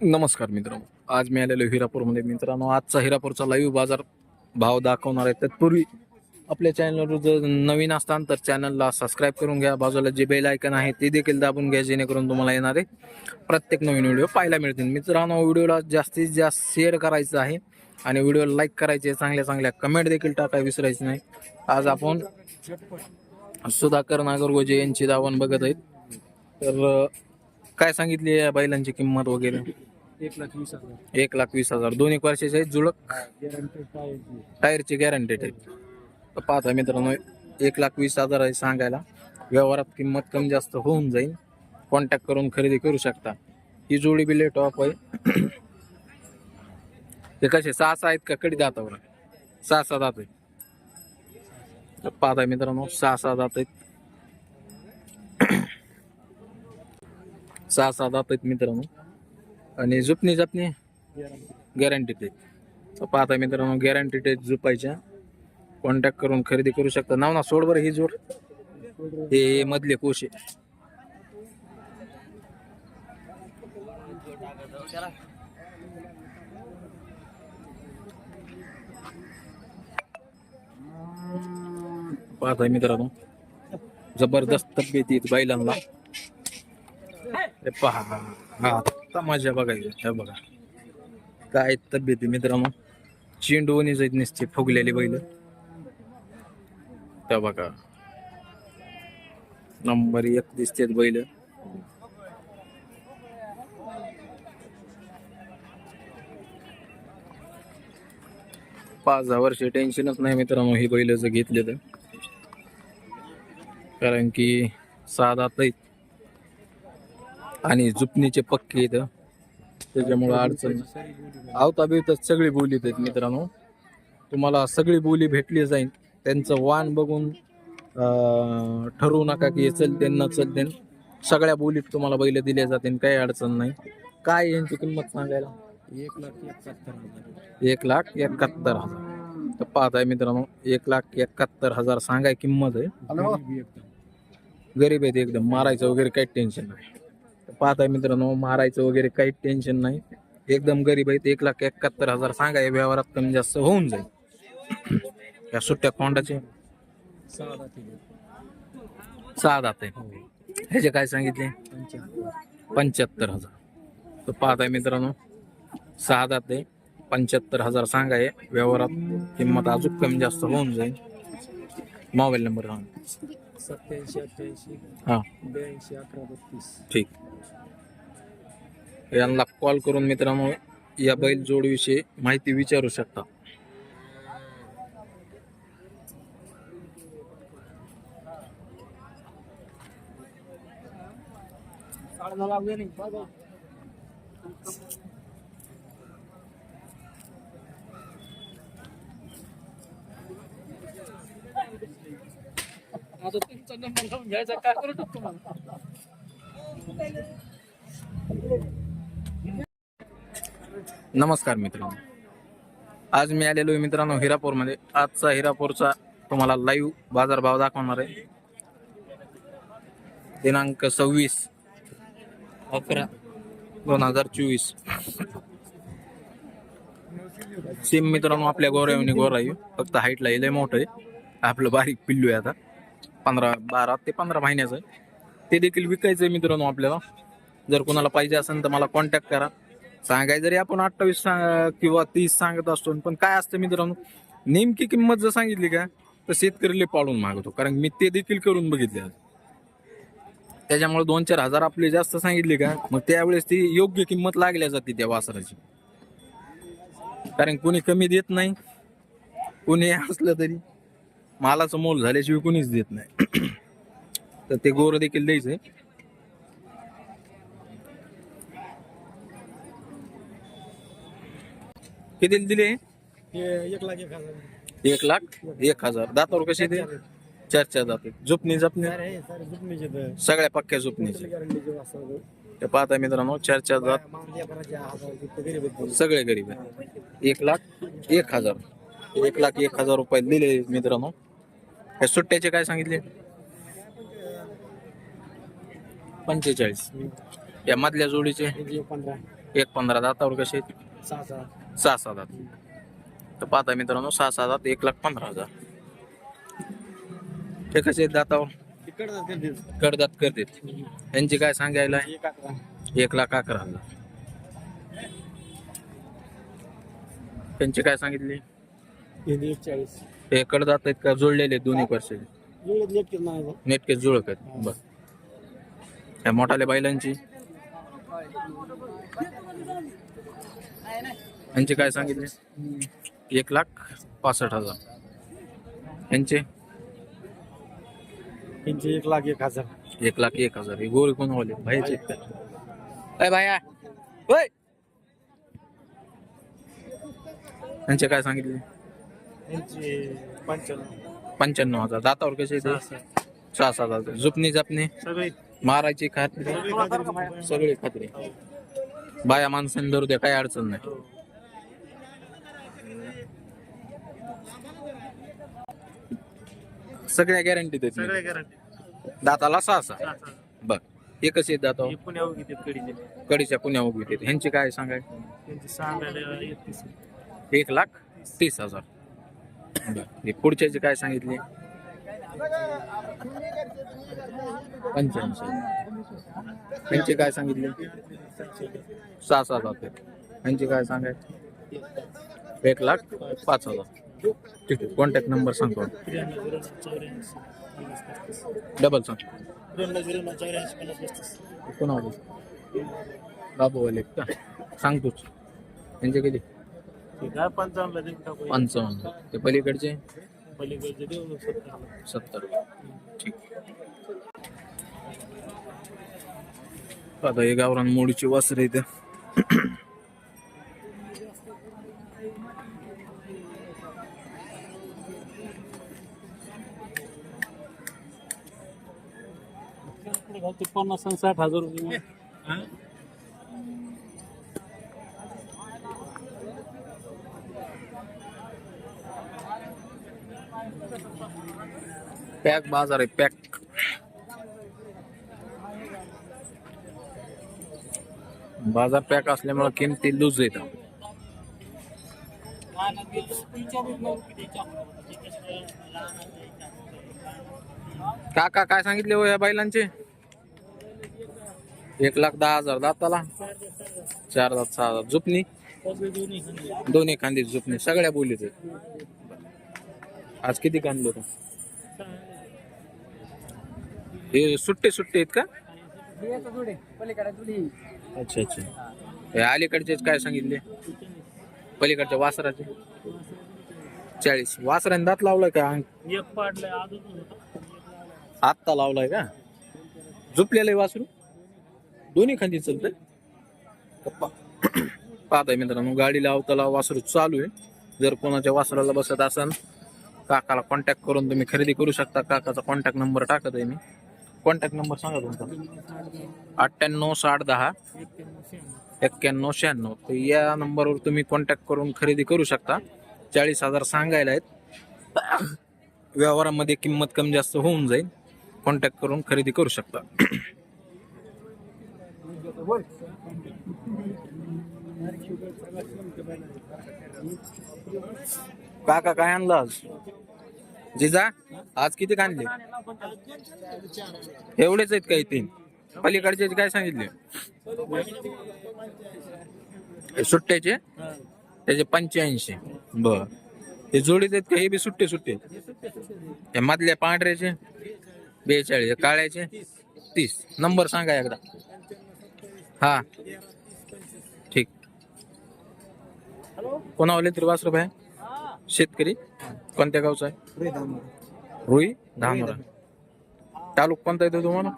नमस्कार मित्रांनो. आज मी आलेलो हिरापूरमध्ये. मित्रांनो आजचा हिरापूरचा लाईव्ह बाजार भाव दाखवणार आहे तत्पूर्वी आपल्या चॅनलवर जर नवीन असताल तर चॅनलला सबस्क्राईब करून घ्या. बाजूला जे बेल आयकन आहे ते देखील दाबून घ्या जेणेकरून तुम्हाला येणारे प्रत्येक नवीन व्हिडिओ पाहायला मिळतील. मित्रांनो व्हिडिओला जास्तीत जास्त शेअर करायचं आहे आणि व्हिडिओला लाईक करायचे चांगल्या चांगल्या कमेंट देखील टाकाय विसरायचं नाही. आज आपण सुधाकर नागरगोजे यांची दावण बघत आहेत. तर काय सांगितली या बैलांची किंमत वगैरे? एक लाख वीस हजार. एक लाख वीस हजार दोन एक वर्षाचे आहेत जुळक? गॅरंटी टायरची गॅरंटेड आहेत. तर पाहता मित्रांनो एक लाख वीस हजार आहे सांगायला. व्यवहारात किंमत कमी जास्त होऊन जाईल. कॉन्टॅक्ट करून खरेदी करू शकता. ही जोडी बिले टॉप आहे. ते कसे सहा सहा आहेत का? कडी दातावर. सहा सहा दात आहेत. पाहता मित्रांनो सहा सहा दात आहेत. सहा सहा जात आहेत मित्रांनो. आणि झुपणी जपणी गॅरंटीड आहेत पाहता मित्रांनो गॅरंटीड आहेत झुपायच्या. कॉन्टॅक्ट करून खरेदी करू शकता. नाव ना सोड बरं ही जोड. हे मधले कोशे. पाहता मित्रांनो जबरदस्त तब्येत येत बैलांना हे पहा. हा मजा बघायचं. हे बघा. काय तब्येत आहे मित्रांनो? चेंडूवणी जाईत नसते फुगलेली बैल. त्या बघा. नंबर एक दिसतेत बैल. पाच दहा वर्ष टेन्शनच नाही मित्रांनो ही बैल जर घेतले तर. कारण की साधात आणि जुपणीचे पक्के इथं. त्याच्यामुळं अडचण आवता बिवतात सगळी बोलीत आहेत मित्रांनो. तुम्हाला सगळी बोली भेटली जाईल. त्यांचं वाण बघून ठरवू नका की हे चलते न चलते सगळ्या बोलीत तुम्हाला बैल दिल्या जातील काही अडचण नाही. काय यांची किंमत सांगायला? एक लाख एकाहत्तर हजार. एक लाख एकाहत्तर हजार. तर पाहताय मित्रांनो एक लाख एकाहत्तर हजार सांगाय किंमत आहे. गरीबी आहेत एकदम. मारायचं वगैरे काही टेन्शन नाही. पाहताय मित्रांनो मारायचं वगैरे काही टेन्शन नाही. एकदम गरीब आहेत एक लाख एकाहत्तर हजार सांगा या व्यवहारात कमी जास्त होऊन जाईल. या सुट्ट्या कोंडाचे सहा दात आहे ह्याचे काय सांगितले? पंच्याहत्तर हजार. तर पाहताय मित्रांनो सहा दात आहे पंच्याहत्तर हजार सांगाय व्यवहारात किंमत अजून कमी जास्त होऊन जाईल. मोबाईल नंबर हा सत्याऐंशी अठ्ठ्याऐंशी हा. ब्याऐंशी अकरा बत्तीस. ठीक. यांना कॉल करून मित्रांनो या बैल जोडविषयी माहिती विचारू शकता. आता तुमचा नंबर लावून घ्यायचा काय करू शकतो नमस्कार मित्रांनो. आज मी आलेलो आहे मित्रांनो हिरापूरमध्ये. आजचा हिरापूरचा तुम्हाला लाईव्ह बाजारभाव दाखवणार आहे. दिनांक सव्वीस अकरा दोन हजार चोवीस. सेम मित्रांनो आपल्या गोऱ्यावनी गोरा आहे. फक्त हाईटला लय मोठं आहे. आपलं बारीक पिल्लू आहे आता. पंधरा बारा ते पंधरा महिन्याचं. ते देखील विकायचं आहे मित्रांनो आपल्याला. जर कोणाला पाहिजे असेल तर मला कॉन्टॅक्ट करा. सांगाय जरी आपण अठ्ठावीस सांग किंवा तीस सांगत असतो पण काय असतं मित्रांनो नेमकी किंमत जर सांगितली का तर शेतकरीला पाडून मागतो. कारण मी ते देखील करून बघितले त्याच्यामुळे दोन चार हजार आपले जास्त सांगितले का मग त्यावेळेस ती योग्य किंमत लागल्या जाते त्या वासराची. कारण कोणी कमी देत नाही कोणी असलं तरी. मालाचं मोल झाल्याशिवाय कोणीच देत नाही. तर ते गोर देखील द्यायचंय किती दिले? एक लाख एक हजार. एक लाख एक हजार. दातावर कसे ते चार चार दात झुपणी जपणी सगळ्या पक्क्या झुपणीचे. ते पाहता मित्रांनो चार चार आहेत सगळे गरीब आहे एक लाख एक हजार. एक लाख एक हजार रुपये दिले मित्रांनो. हे सुट्ट्याचे काय सांगितले? पंचेचाळीस. या मधल्या जोडीचे? एक पंधरा. दातावर कसे सहा सहा दात. तर पाहता मित्रांनो सहा सहा दात एक लाख पंधरा हजार. ते कसे दातावर? कडदात करतात यांची काय सांगायला? एक लाख अकरा हजार. त्यांची काय सांगितली? हिंदी एक चाळीस हे कडदात आहेत का? आहेत दोन्ही वर्ष एवढं लेट केलं नाही नेटके जुळक आहेत. बर. त्या मोठाल्या बैलांची. यांची काय सांगितले? एक लाख पासष्ट हजार. यांचे? त्यांचे एक लाख एक हजार. एक लाख एक हजार. हे गोरे कोण वाले भाईचे आहेत का? अय भाया. होय. यांचे काय सांगितले? पंच्याण्णव. हजार. दातावर कसे येते सहा सात हजार. जुपणी जापणी? सगळे. मारायची खात्री? सगळे खात्री. बाया. माणसाने धरू द्या काही अडचण नाही. सगळ्या गॅरंटी देत सगळे गॅरंटी दाताला सहा सहा. बर. हे कसे आहेत दाता कडीच्या पुण्या उभी ह्यांची काय सांगाय? एक लाख तीस हजार. हे पुढच्याची काय सांगितली? पंच्याऐंशी. त्यांचे काय सांगितली? सहा सात हजार त्यांचे काय सांगायचे? एक लाख पाच हजार. ठीक आहे कॉन्टॅक्ट नंबर सांगतो. डबल सांग. त्र्याण्णव बाबू वाले कोणावर बाबूवाले. का सांग तूच किती? ठीक आहे पंचावन्नला देऊन टाकू पंचावन्न. ते पलीकडचे? पलीकडचे देऊ सत्तर. सत्तर. ठीक. आता हे गावरान मोडीची वासर इथे ते पन्नास आणि साठ हजार रुपये. पॅक बाजार आहे पॅक. बाजार पॅक असल्यामुळे किमती लूज येतात काका काय सांगितले हो या बैलांचे? एक लाख दहा हजार दाताला चार दात सहा हजार झुपणी. दोन्ही खांदी झुपणी सगळ्या बोलीचे आज किती कांदे होता? हे सुट्टे सुट्टे आहेत का? अच्छा अच्छा. हे अलीकडचे काय सांगितले? पलीकडच्या वासराचे? चाळीस. वासराने दात लावलाय का? एक पाडलंय अजून आत्ता लावलाय का? झुपलेलं आहे वासरू? दोन्ही खांदी चालतंय? पाहताय मित्रांनो गाडीला अवताला वासरू चालू आहे. जर कोणाच्या वासराला बसत असाल काकाला कॉन्टॅक्ट करून तुम्ही खरेदी करू शकता. काकाचा कॉन्टॅक्ट नंबर टाकत आहे मी. कॉन्टॅक्ट नंबर सांगा तुमचा. अठ्ठ्याण्णव साठ दहा. एक्क्याण्णव शहाण्णव. तर या नंबरवर तुम्ही कॉन्टॅक्ट करून खरेदी करू शकता. चाळीस हजार सांगायला आहेत. व्यवहारामध्ये किंमत कमी जास्त होऊन जाईल. कॉन्टॅक्ट करून खरेदी करू शकता. काका काय आणलं आज? जिजा आज किती आणले एवढेच आहेत काही तीन पलीकडचे काय सांगितले? सुट्ट्याचे? त्याचे पंच्याऐंशी. बर. हे जोडीत आहेत का? हे बी सुट्टे सुट्टे हे मधल्या पांढऱ्याचे बेचाळीस काळ्याचे तीस. नंबर सांगा एकदा. हा. ठीक. कोणावले तरी वासरू रुपये शेतकरी? कोणत्या गावचा आहे? रुई धामोरा तालुक कोणता येतो तुम्हाला?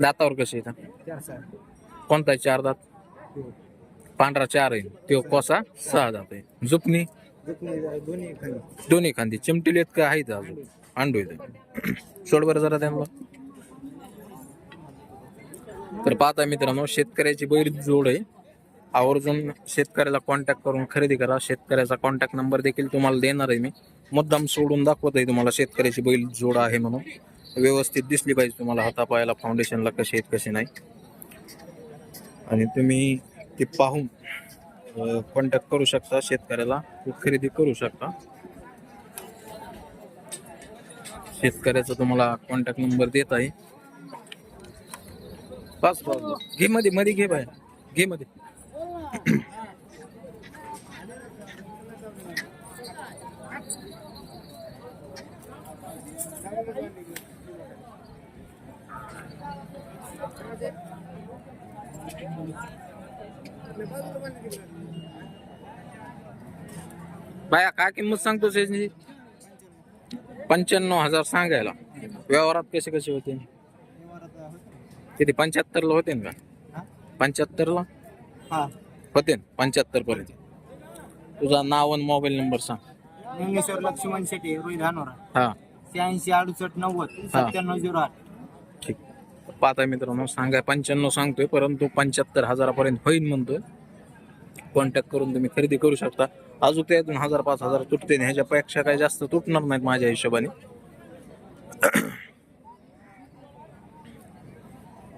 दातावर कसे येतात कोणता आहे चार दात? पांढरा चार आहे. तो कोसा सहा दात आहे. जुपणी? दोन्ही खांदी. चिमटील आहेत का आहेत अजून? अंडू येते सोड बरं जरा त्यांना. तर पाहता मित्रांनो शेतकऱ्याची बरीच जोड आहे. आवर्जून शेतकऱ्याला कॉन्टॅक्ट करून खरेदी करा. शेतकऱ्याचा कॉन्टॅक्ट नंबर देखील तुम्हाला देणार आहे मी. मुद्दाम सोडून दाखवत आहे तुम्हाला शेतकऱ्याची बैल जोड आहे म्हणून. व्यवस्थित दिसली पाहिजे तुम्हाला हातापायाला फाउंडेशनला कसे आहेत कसे नाही. आणि तुम्ही ते पाहून कॉन्टॅक्ट करू शकता शेतकऱ्याला खरेदी करू शकता. शेतकऱ्याचा तुम्हाला कॉन्टॅक्ट नंबर देत आहे. पाच पाच घे मध्ये मध्ये घे बाहेर. घे मध्ये. बाया काय किंमत सांगतो त्याची पंच्याण्णव हजार सांगायला व्यवहारात कसे कसे होते किती पंच्याहत्तरला होते ना का पंच्याहत्तरला हा होते पंच्याहत्तर पर्यंत. तुझा नाव आणि मोबाईल नंबर सांग. लिंगेश्वर लक्ष्मण शेट्टी रोहित धानोरा. हा. शहाऐंशी अडुसष्ट नव्वद सत्त्याण्णव झिरो आठ. ठीक. पाहता मित्रांनो सांगाय पंच्याण्णव सांगतोय परंतु पंच्याहत्तर हजारापर्यंत होईल म्हणतोय. कॉन्टॅक्ट करून तुम्ही खरेदी करू शकता. अजून त्यातून हजार पाच हजार तुटते नाही ह्याच्यापेक्षा काही जास्त तुटणार नाहीत माझ्या हिशोबाने.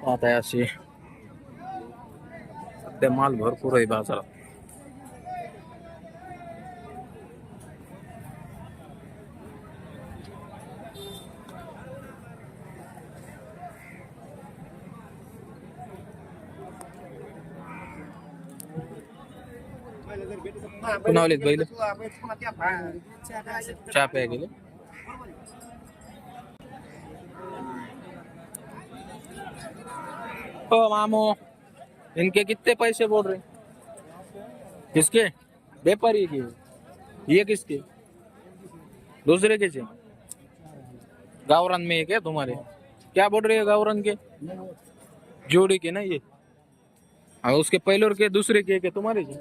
आता अशी सध्या माल भरपूर आहे बाजारात कुणावलेत बैल चहा प्या गेले ओ मामो इनके कितने पैसे बोल रहे किसके? व्यापारी के। ये किसके? दूसरे के से गावरान में है क्या तुम्हारे? क्या बोल रहे हैं गावरान के? जोड़ी के ना ये। और उसके पहले और के दूसरे के के तुम्हारे के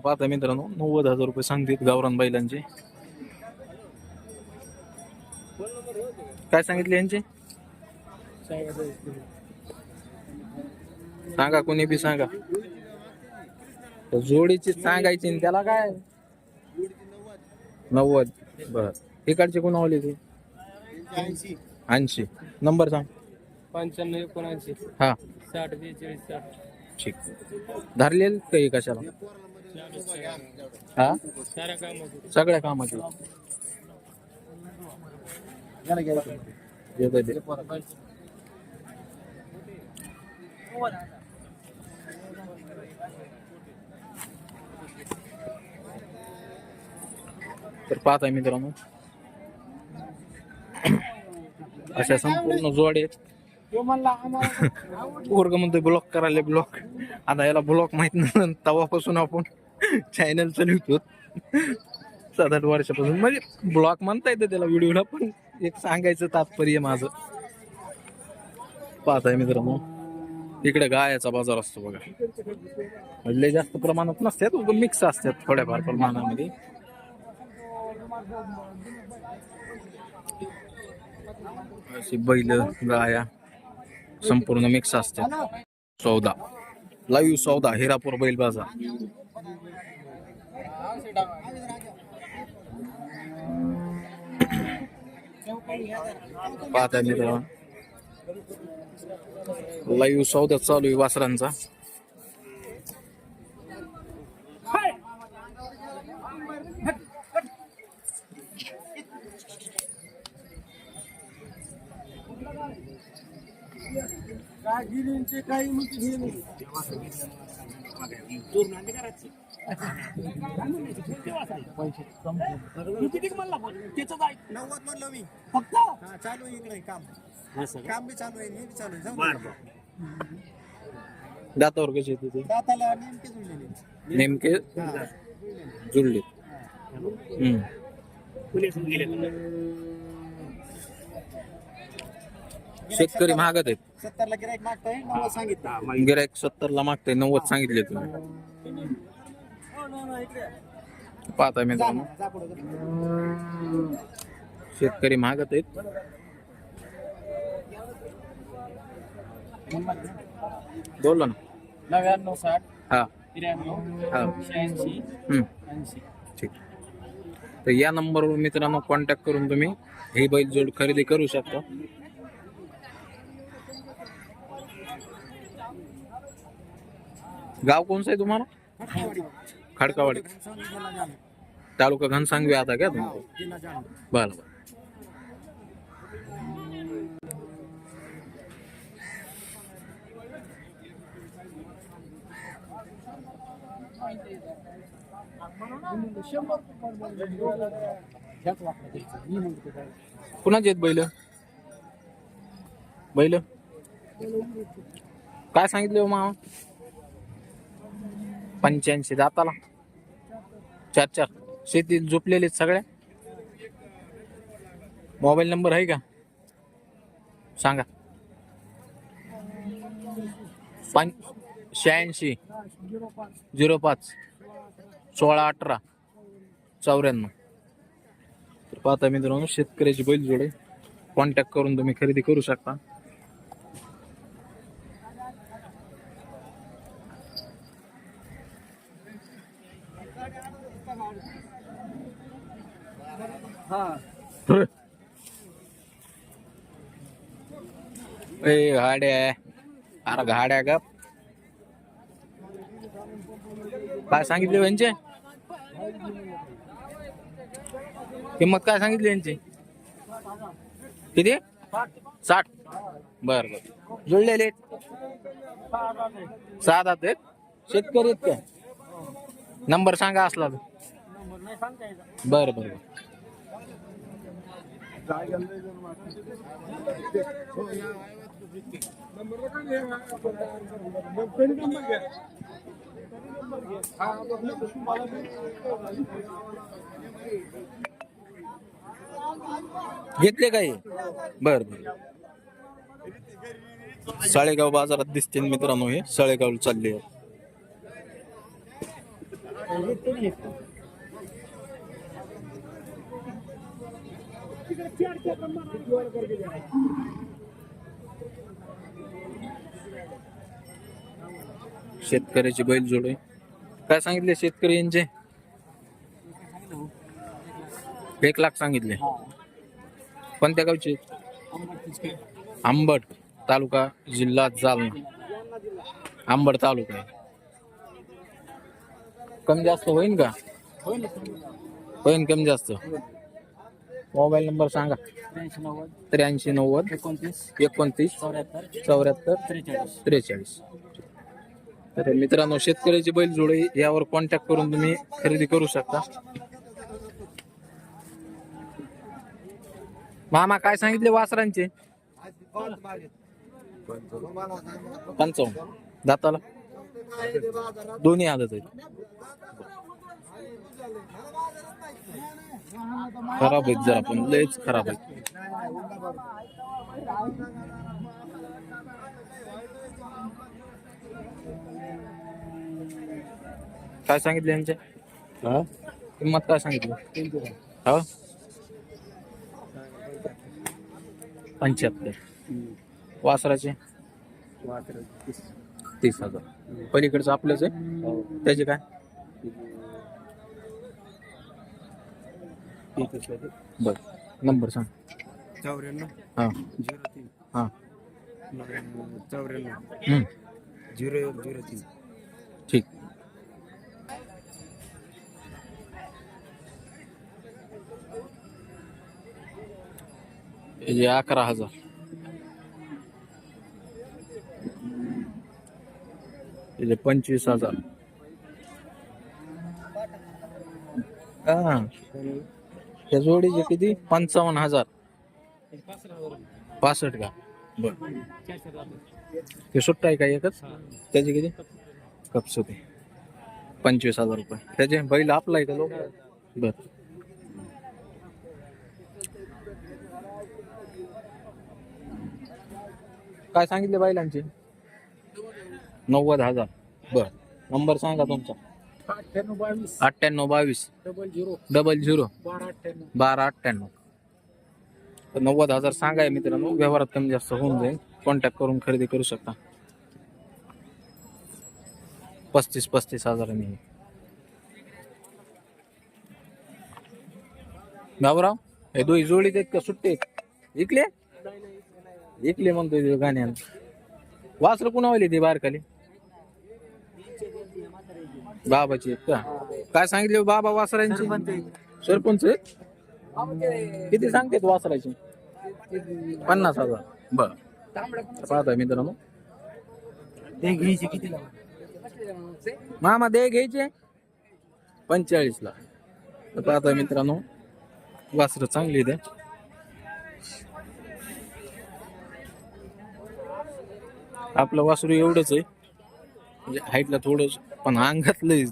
पाहता मित्रांनो नव्वद हजार रुपये सांगतील गावरान बैलांचे. काय सांगितले यांचे? सांगा कोणी बी सांगा. तर जोडीची सांगायची आणि त्याला काय? नव्वद. बर. इकडचे कोण आवले ते? ऐंशी. नंबर सांग. पंच्याण्णव एकोणऐंशी. हा. साठ बेचाळीस साठ. ठीक. धरलेल काही कशाला? हा? साऱ्या कामात. सगळ्या कामाचे येतंय ते. तर पाहत आहे मित्रांनो. अशा संपूर्ण जोड आहेत. वर्ग म्हणतोय ब्लॉक करायला ब्लॉक आता याला ब्लॉक माहीत नाही तवापासून आपण चॅनल चालवतो सात आठ वर्षापासून. म्हणजे ब्लॉक म्हणता येतं त्याला व्हिडिओला पण एक सांगायचं तात्पर्य माझं. आहे मित्रांनो. इकडे गायाचा बाजार असतो बघा. म्हणजे लय जास्त प्रमाणात नसतात मिक्स असतात थोड्याफार प्रमाणामध्ये. अशी बैल गाया संपूर्ण मिक्स असतात. सौदा. लाईव्ह सौदा हिरापूर बैल बाजार. पाहता लाईव्ह सौदा चालू आहे वासरांचा. नव्वद म्हणलो मी. फक्त? हा चालू आहे इकडे काम. काम बी चालू आहे हे बी चालू आहे. जाऊ. दे. दातावर कसे येते ते दाताला नेमके जुळलेले. नेमके हा. जुळले. हम्म. शेतकरी महागत आहेत. सत्तरला गिराईक मागतोय नव्वद सांगितलं. गिरायक सत्तर ला मागतंय नव्वद सांगितले तुम्ही. पाहताय जा मित्रांनो. शेतकरी महागत आहेत. बोललो ना. नव्याण्णव साठ हा. त्र्याण्णव शहाऐंशी हम्म. ऐंशी. ठीक. तर या नंबरवर मित्रांनो कॉन्टॅक्ट करून तुम्ही ही बैल जोड खरेदी करू शकता. गाव कोणचं आहे तुम्हाला? खडकावाडी. तालुका घनसांगवी आता क्या तुम्ही? बरं बरं. कुणाचे आहेत बैल? बैल? काय सांगितले हो पंच्याऐंशी दाताला. चार चार. शेतीत झोपलेले आहेत सगळ्या मोबाईल नंबर आहे का? सांगा. पं शहाऐंशी. झिरो पाच. सोळा अठरा. चौऱ्याण्णव. तर पाहता मित्रांनो शेतकऱ्याची बैल जोडे कॉन्टॅक्ट करून तुम्ही खरेदी करू शकता. ए गाड्या अरे गाड्या का काय सांगितले यांचे किंमत काय सांगितली यांची किती साठ बर बर जुळलेले सात सहा आहेत शेतकरी आहेत काय नंबर सांगा असला तर बर बर बर घेतले काही बर बर. साळेगाव बाजारात दिसतील मित्रांनो हे. साळेगाव चालले. आहेत. शेतकऱ्याची बैल जोड काय सांगितले शेतकरी यांचे? एक लाख सांगितले. कोणत्या गावचे? आंबट तालुका जिल्हा जालना. आंबट तालुका. कमी जास्त होईन का? होईन कमी जास्त. मोबाईल नंबर सांगा. त्र्याऐंशी नव्वद एकोणतीस एकोणतीस चौऱ्याहत्तर चौऱ्याहत्तर त्रेचाळीस. त्रेचाळीस. तर मित्रांनो शेतकऱ्याची बैल जोडे यावर कॉन्टॅक्ट करून तुम्ही खरेदी करू शकता. मामा काय सांगितले वासरांचे? पंचावन्न. दाताला? दोन्ही आलं तरी. खराब आहेत जरा आपण लयच खराब आहेत. काय सांगितले यांचे? किंमत काय सांगितली? हो? पंच्याहत्तर. वासराचे? तीस हजार. पलीकडचं आपलंच आहे? त्याचे काय? बर. नंबर सांग. चौऱ्याण्णव. हा. झिरो तीन. हा. चौऱ्याण्णव. हम्म, झिरो एक झिरो तीन. हे अकरा हजार हे पंचवीस हजार हा त्या जोडीचे किती पंचावन्न हजार पासष्ट का बर ते सुट्टा आहे का एकच त्याचे किती कप्स होते पंचवीस हजार रुपये त्याचे बैल आपला आहे का लोक बर काय सांगितले बैलांचे नव्वद हजार. बर. नंबर सांगा तुमचा. अठ्ठ्याण्णव बावीस. अठ्ठ्याण्णव बावीस. Double zero. Double zero. बारा अठ्ठ्याण्णव. बारा अठ्ठ्याण्णव. तर नव्वद हजार सांगाय मित्रांनो. व्यवहारात कमी जास्त होऊन जाईल. कॉन्टॅक्ट करून खरेदी करू शकता. पस्तीस पस्तीस हजारांनी बाबूराव हे दोन जोडीत आहेत का? सुट्टे इकले इकले म्हणतोय गाण्यानं. वासर कुणावाली ती बारकाली? बाबाची आहेत का? काय सांगितले बाबा वासरांची? सरपंच? आहेत? किती सांगते वासराची? पन्नास हजार. बर. पाहता मित्रांनो. मामा दे घ्यायचे. पंचेचाळीस ला तर पाहता मित्रांनो वासर चांगली दे आपलं वासरू एवढंच आहे. म्हणजे हाईटला थोडंच पण अंगात लय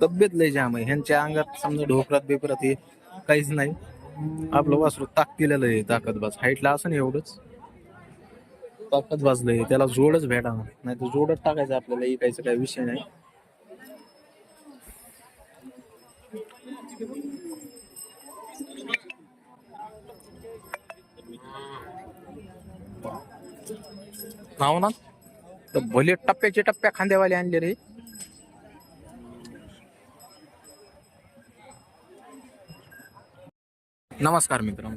तब्येत लय जाम आहे. ह्यांच्या अंगात समजा ढोकरात बेपरात हे काहीच नाही. आपलं वासरू ताकदीला लय ताकदबाज. हाईटला असं ना एवढंच. ताकद वाजलंय त्याला जोडच भेटा नाही तर जोडच टाकायचं आपल्याला इकायचं काही विषय नाही. नाव ना? तर भले टप्प्याचे टप्प्या खांद्यावाले आणले रे. नमस्कार मित्रांनो.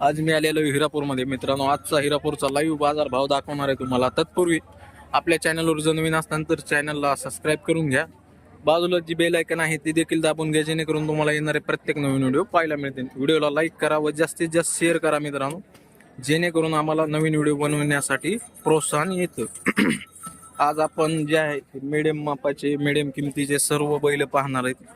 आज मी आलेलो हिरापूरमध्ये. मित्रांनो आजचा हिरापूरचा लाईव्ह बाजार भाव दाखवणार आहे तुम्हाला तत्पूर्वी. आपल्या चॅनलवर जर नवीन असताना तर चॅनलला सबस्क्राईब करून घ्या. बाजूला जी बेल आयकन आहे ती देखील दाबून घ्या जेणेकरून तुम्हाला येणारे प्रत्येक नवीन व्हिडिओ पाहायला मिळतील. व्हिडिओला लाईक करा व जास्तीत जास्त शेअर करा मित्रांनो. जेणेकरून आम्हाला नवीन व्हिडिओ बनवण्यासाठी प्रोत्साहन येतं. आज आपण जे आहे मिडियम मापाचे मिडियम किमतीचे सर्व बैल पाहणार आहेत.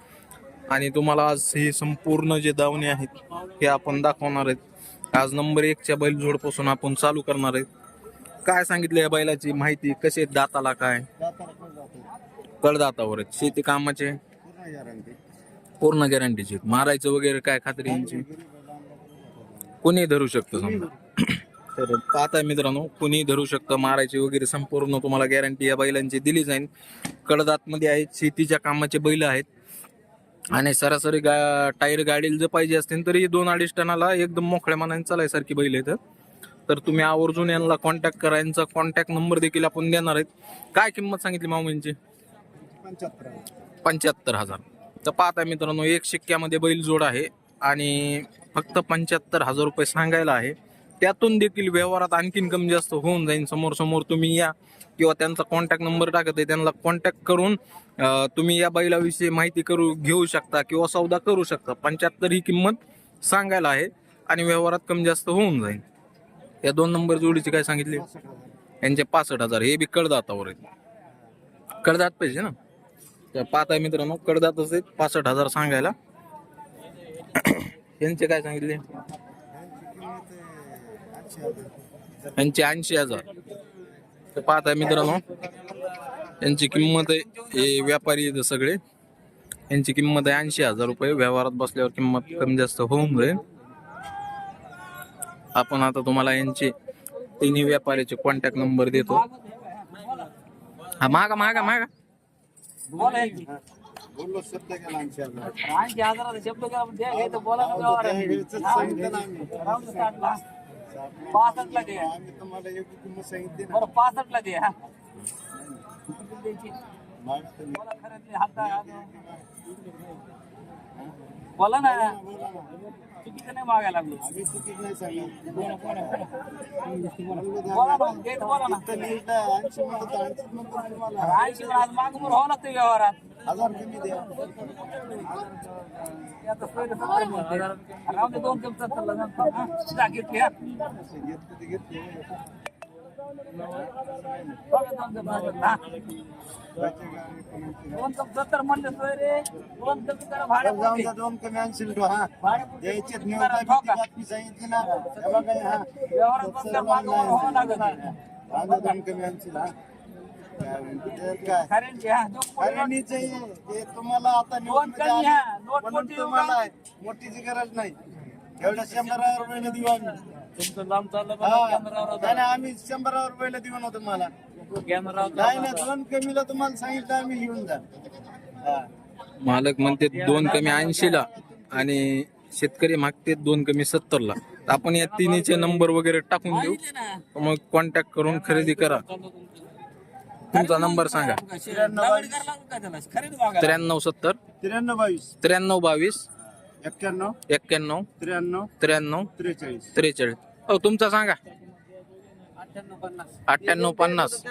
आणि तुम्हाला आज हे संपूर्ण जे दावणे आहेत हे आपण दाखवणार आहेत. आज नंबर एकच्या बैल जोडपासून आपण चालू करणार आहेत. काय सांगितलं या बैलाची माहिती? कसे दाताला काय? कडदातावर आहेत. शेती कामाचे? पूर्ण गॅरंटीचे मारायचं वगैरे काय खात्री यांची? कोणी धरू शकतो समजा? तर पाहताय मित्रांनो कुणी धरू शकतं. मारायची वगैरे संपूर्ण तुम्हाला गॅरंटी या बैलांची दिली जाईल. कडदातमध्ये आहेत शेतीच्या कामाचे बैल आहेत. आणि सरासरी गा टायर गाडीला जर पाहिजे असतील तरी दोन अडीच टनाला एकदम मोकळ्या मानाने चालायसारखी बैल आहेत. तर तुम्ही आवर्जून यांना कॉन्टॅक्ट करा. यांचा कॉन्टॅक्ट नंबर देखील आपण देणार आहेत. काय किंमत सांगितली माऊमींची पंच्याहत्तर हजार. तर पाहता मित्रांनो एक शिक्क्यामध्ये बैल जोड आहे. आणि फक्त पंच्याहत्तर हजार रुपये सांगायला आहे. त्यातून देखील व्यवहारात आणखीन कमी जास्त होऊन जाईल समोर समोर तुम्ही या किंवा त्यांचा कॉन्टॅक्ट नंबर टाकत आहे त्यांना कॉन्टॅक्ट करून तुम्ही या बैलाविषयी माहिती करू घेऊ शकता किंवा सौदा करू शकता. पंच्याहत्तर ही किंमत सांगायला आहे आणि व्यवहारात कमी जास्त होऊन जाईल या दोन नंबर जोडीची काय सांगितले? यांचे पासष्ट हजार. हे बी कडदातावर आहेत. कडदात पाहिजे ना? तर पाहताय मित्रांनो कडदातच आहेत. पासष्ट हजार सांगायला. यांचे काय सांगितले? यांचे ऐंशी हजार. तर पाहताय मित्रांनो यांची किंमत आहे हे व्यापारी आहेत सगळे. यांची किंमत आहे ऐंशी हजार रुपये. व्यवहारात बसल्यावर किंमत कमी जास्त होऊन जाईल. आपण आता तुम्हाला यांचे तिन्ही व्यापाऱ्याचे कॉन्टॅक्ट नंबर देतो. हा मागा मागा मागा. बोललो शब्द ना ना. राहून दे आम्ही तुम्हाला योग्य किंमत सांगितली ना बरं पासष्टला दे हा द्यायची. तुम्ही. बोला खरंच हात बोला ना चुकीचं नाही मागायला लागलो आम्ही चुकीचं नाही सांगत. बोला ना द्यायचं बोला ना ऐंशी म्हणतो तुम्हाला. आज मागं मोर व्हावं लागतं व्यवहारात हजार कमी द्या दे दोन जाऊ. हा, जा, घेतली. घेतलं दोन कमी सत्तरला, हा. हा द्यायचे बातमी सांगितली ना बघा हा. दोन कमी ऐंशीला, हा. काय खऱ्यांची हा आहे, तुम्हाला आता कमी हा, म्हणून तुम्हाला. आहे. मोठीची गरज नाही. एवढ्या शंभर रुपयाला देऊ आम्ही. तुमचं लांब चाललं हा. बघा कॅमेरावर नाही, नाही, आम्ही शंभर रुपयाला देऊ ना तुम्हाला कॅमेरावर नाही ना दोन कमीला तुम्हाला सांगितलं आम्ही घेऊन जा हा. मालक म्हणते दोन कमी ऐंशीला आणि शेतकरी मागते दोन कमी सत्तरला. तर आपण या तिन्हीचे नंबर वगैरे टाकून देऊ. मग कॉन्टॅक्ट करून खरेदी करा. तुमचा नंबर सांगा. त्र्याण्णव सत्तर. त्र्याण्णव बावीस. त्र्याण्णव बावीस एक्क्याण्णव. एक्क्याण्णव त्र्याण्णव. त्र्याण्णव त्रेचाळीस. त्रेचाळीस हो तुमचा सांगा. अठ्ठ्याण्णव पन्नास.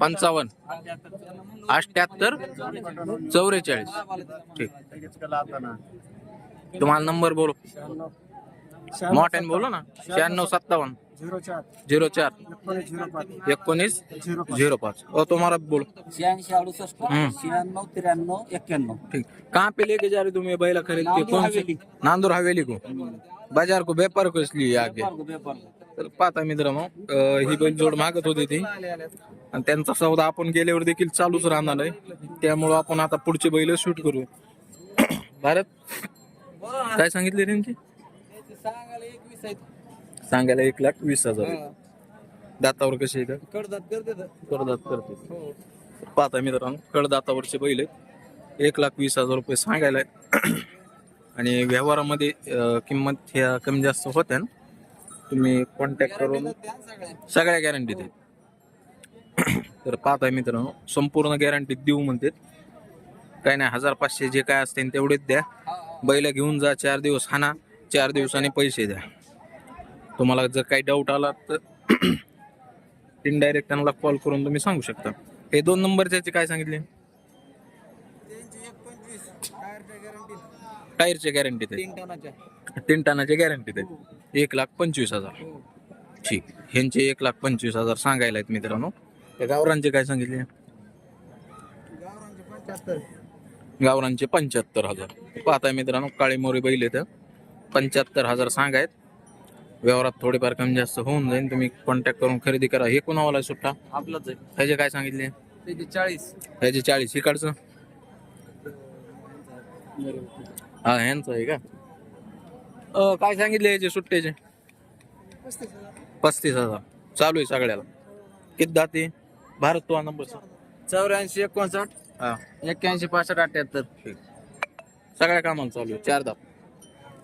पंचावन्न. अठ्ठ्याहत्तर. चौवेचाळीस ठीक. तुम्हाला नंबर बोलो. मोठ्याने बोलो ना. शहाण्णव सत्तावन्न. झिरो चार. झिरो चार. एकोणीस झिरो पाच. एकोणीस झिरो पाच. और तुम्हारा बोलो. शहाऐंशी अडुसष्ट हम्म. शहाण्णव त्र्याण्णव एक्क्याण्णव. ठीक. कहाँ पे लेके जा रहे तुम्हें बैला खरीद? के नांदूर कौन से हवेली। नांदूर हवेली को? बाजार को व्यापार को इसलिए आगे. तर पाहता मित्रांनो अं, ही बैल जोड मागत होती ती. आणि त्यांचा सौदा आपण गेल्यावर देखील चालूच राहणार आहे. त्यामुळं आपण आता पुढचे बैल शूट करू. भारत काय सांगितले त्यांची सांगायला एकवीस आहेत सांगायला एक लाख वीस हजार आहे. दातावर कसे आहे कडदात करते करदात करते. पाहता मित्रांनो कडदातावरचे बैल आहेत. एक लाख वीस हजार रुपये सांगायला आहेत. आणि व्यवहारामध्ये अं, किंमत ह्या कमी जास्त होत्या ना. तुम्ही कॉन्टॅक्ट करून सगळ्या. गॅरंटीत आहेत तर पाहताय मित्रांनो संपूर्ण गॅरंटी देऊ म्हणतात. काय नाही हजार पाचशे जे काय असते तेवढेच द्या. बैल घेऊन जा चार दिवस हाना चार दिवसांनी पैसे द्या. तुम्हाला जर काही डाऊट आला तर इनडायरेक्ट त्यांना कॉल करून तुम्ही सांगू शकता. हे दोन नंबरचे काय सांगितले? त्यांची टायरच्या गॅरंटी गॅरंटीत तीन आहेत. तीन टनाचे गॅरंटीत आहेत. एक लाख पंचवीस हजार. ठीक. ह्यांचे एक लाख पंचवीस हजार सांगायला आहेत मित्रांनो. त्या गावरांचे काय सांगितले? गावरांचे पंच्याहत्तर हजार. पाहताय मित्रांनो काळी मोरी बैल येतं पंच्याहत्तर हजार सांगायत. व्यवहारात थोडेफार कमी जास्त होऊन जाईल तुम्ही कॉन्टॅक्ट करून खरेदी करा. हे कोणावाला आहे सुट्टा? आपलंच आहे. ह्याचे काय सांगितले? त्याचे चाळीस. ह्याचे चाळीस. इकडचं? हा ह्यांचं आहे का? अ, काय सांगितले याचे सुट्ट्याचे पस्तीस हजार. चालू आहे सगळ्याला. किती दाते भारत तो नंबर चौऱ्याऐंशी एकोणसाठ. हा. एक्क्याऐंशी पासष्ट अठ्याहत्तर सगळ्या कामाला चालू आहे. चार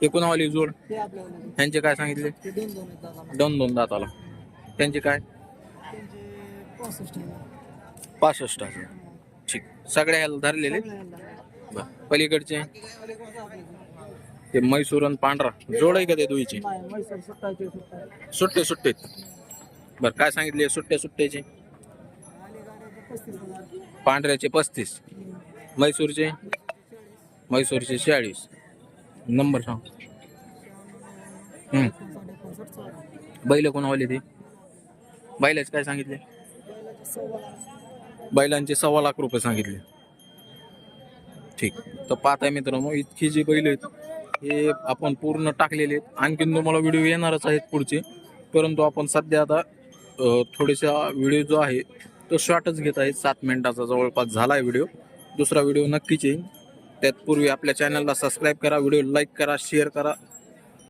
एकोणावाली जोड. ते ह्यांचे काय सांगितले? ते दोन दोन आहेत दादा दोन दोन दाताला. त्यांचे काय? त्यांचे पासष्ट हजार पासष्ट हजार ठीक. सगळ्या ह्याला धरलेले. बर. पलीकडचे? ते म्हैसूर आणि पांढरा. जोड आहे का ते दुईचे सुट्टे सुट्टे बर काय सांगितले? सुट्टे सुट्ट्याचे अलीकडे पस्तीस हजार. पांढऱ्याचे पस्तीस. म्हैसूरचे? म्हैसूरचे चाळीस. नंबर सांग. बैल कोण एकोणसाठ बैल ती? बैलाचे काय सांगितले? बैलांचे सव्वा लाख रुपये सांगितले. ठीक. तर पाहताय मित्रांनो इतकी जी बैल आहेत हे आपण पूर्ण टाकलेले आहेत. आणखीन तुम्हाला व्हिडिओ येणारच आहेत पुढचे. परंतु आपण सध्या आता थोडेसा व्हिडिओ जो आहे तो शॉर्टच घेत आहे. सात मिनिटाचा जवळपास झाला आहे व्हिडिओ. दुसरा व्हिडिओ नक्कीच येईल त्यात पूर्वी आपल्या चॅनलला सबस्क्राईब करा व्हिडिओ लाईक करा शेअर करा.